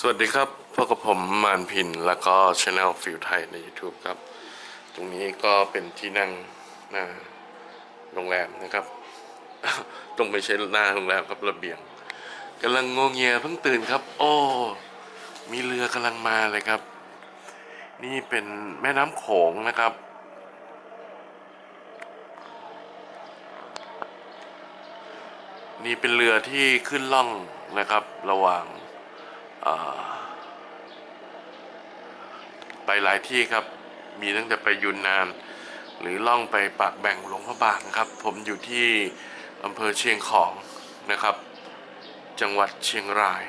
สวัสดีครับพบกับผมมานพิน แล้วก็ช anel ฟิวไทยใน YouTube ครับ ตรงนี้ก็เป็นที่นั่งหน้าโรงแรมนะครับ ตรงไม่ใช่หน้าโรงแรมครับระเบียงกำลังงงเงียเพิ่งตื่นครับ โอ้ มีเรือกำลังมาเลยครับ นี่เป็นแม่น้ำโขงนะครับนี่เป็นเรือที่ขึ้นล่องนะครับ ระหว่าง ไปหลายที่ครับ มีตั้งแต่ไปยุนนาน หรือล่องไปปากแบ่งหลวงพระบางครับ ผมอยู่ที่อำเภอเชียงของนะครับ จังหวัดเชียงราย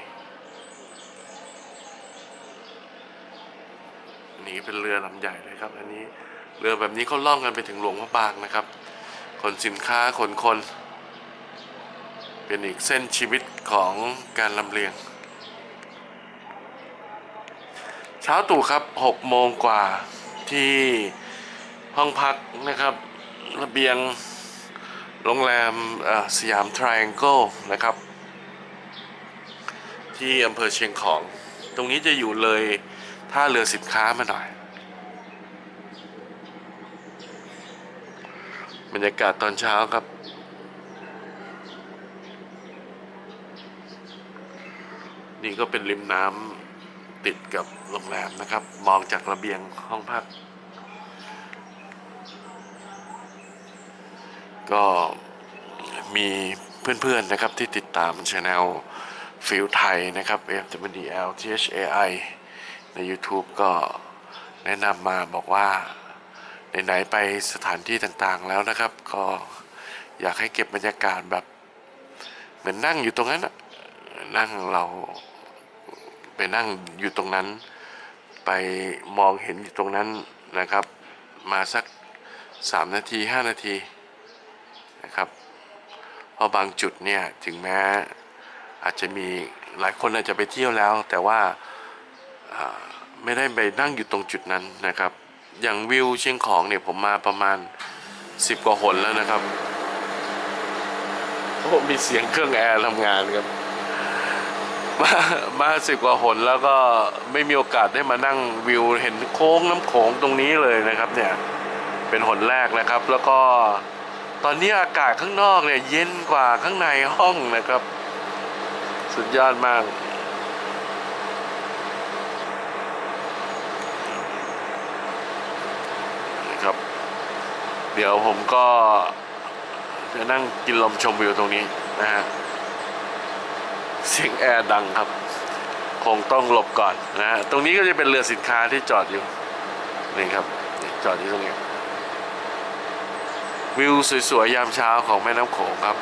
นี่เป็นเรือลำใหญ่เลยครับ อันนี้เรือแบบนี้เขาล่องกันไปถึงหลวงพระบางนะครับ ขนสินค้าขนคน เป็นอีกเส้นชีวิตของการลำเลียง เช้าตู่ครับ6โมงกว่าที่ห้องพักนะครับระเบียงโรงแรมสยามทริแองเกิลนะครับ ที่อำเภอเชียงของ ตรงนี้จะอยู่เลยท่าเรือสินค้ามาหน่อย บรรยากาศตอนเช้าครับนี่ก็เป็นริมน้ำ ติดกับโรงแรมนะครับ มองจากระเบียงห้องพัก ก็มีเพื่อนๆนะครับที่ติดตามช anel ฟิลไทยนะครับ F W D L T H A I ใน YouTube ก็แนะนำมาบอกว่าไหนๆไปสถานที่ต่างๆแล้วนะครับ ก็อยากให้เก็บบรรยากาศแบบ เหมือนนั่งอยู่ตรงนั้นนั่งเรา ไปนั่งอยู่ตรงนั้น ไปมองเห็นอยู่ตรงนั้นนะครับ มาสักสามนาทีห้านาทีนะครับเพราะบางจุดเนี่ยถึงแม้อาจจะมีหลายคนอาจจะไปเที่ยวแล้ว แต่ว่าไม่ได้ไปนั่งอยู่ตรงจุดนั้นนะครับ อย่างวิวเชียงของเนี่ยผมมาประมาณสิบกว่าหนแล้วนะครับโอ้มีเสียงเครื่องแอร์ทำงานครับ มามาสิบกว่าหนแล้วก็ไม่มีโอกาสได้มานั่งวิวเห็นโค้งน้ำโขงตรงนี้เลยนะครับเนี่ยเป็นหนแรกนะครับ แล้วก็ตอนนี้อากาศข้างนอกเนี่ยเย็นกว่าข้างในห้องนะครับ สุดยอดมากนะครับ เดี๋ยวผมก็จะนั่งกินลมชมวิวตรงนี้นะฮะ เสียงแอร์ดังครับ คงต้องหลบก่อนนะฮะตรงนี้ก็จะเป็นเรือสินค้าที่จอดอยู่นี่ครับจอดอยู่ตรงนี้ วิวสวยๆ ยามเช้าของแม่น้ำโขงครับ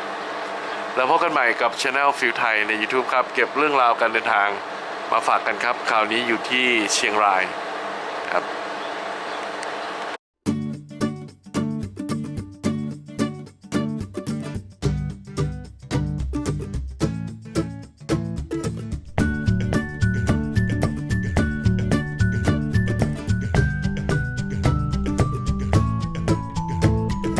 แล้วพบกันใหม่กับช anel ฟิลไทยใน YouTube ครับ เก็บเรื่องราวการเดินทางมาฝากกันครับ คราวนี้อยู่ที่เชียงรายครับ